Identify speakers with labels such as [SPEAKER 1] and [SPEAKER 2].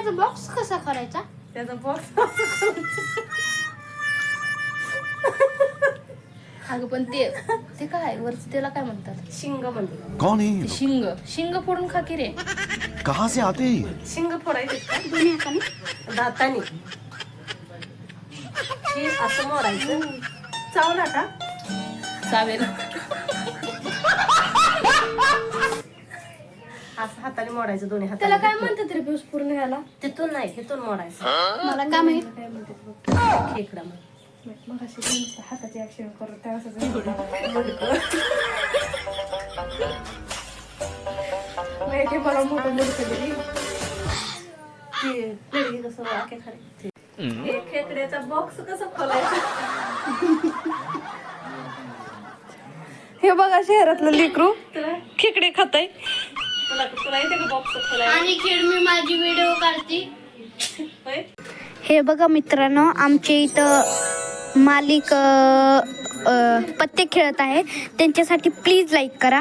[SPEAKER 1] याचा बॉक्स कसा करायचा?
[SPEAKER 2] त्याचा बॉक्स
[SPEAKER 3] अगं पण ते ते काय? वरच त्याला काय म्हणतात?
[SPEAKER 2] शिंग म्हणते
[SPEAKER 4] कौन है ये
[SPEAKER 3] ते
[SPEAKER 4] लोग?
[SPEAKER 3] शिंग. शिंग फोडून खा की रे.
[SPEAKER 4] कहाँ से आते हैं ये?
[SPEAKER 2] शिंग फोडायचे का?
[SPEAKER 1] दोन्ही हाताने?
[SPEAKER 2] दाताने. हे असं मोडायचं. चावला का
[SPEAKER 3] चावेल.
[SPEAKER 2] हाताने मोडायचं दोन्ही
[SPEAKER 3] त्याला
[SPEAKER 2] हाताने
[SPEAKER 3] काय म्हणतात रे पिऊस पूर्ण ह्याला
[SPEAKER 2] तिथून नाही तिथून मोडायचं.
[SPEAKER 1] मला काय माहीत
[SPEAKER 3] काय म्हणतात बघ.
[SPEAKER 2] खेकडा म्हणून
[SPEAKER 3] मग. अशी दोन नुसतं हाताची ऍक्शन करून त्या नाही ते मला मोठं मोठं दिली
[SPEAKER 2] ते पेढी कसं वाक्या हे खेकड्याचा बॉक्स कसं खोलायचा?
[SPEAKER 3] हे बघा शहरातलं लेकरू
[SPEAKER 2] तुला
[SPEAKER 3] खेकडे खाताय.
[SPEAKER 2] तुला तुला येते का बॉक्स खोलायला
[SPEAKER 1] आणि खेळ मी माझी व्हिडिओ काढते.
[SPEAKER 2] होय?
[SPEAKER 1] हे बघा मित्रांनो आमच्या इथं मालिक अ, अ, पत्ते खेळत आहे. त्यांच्यासाठी प्लीज लाईक करा.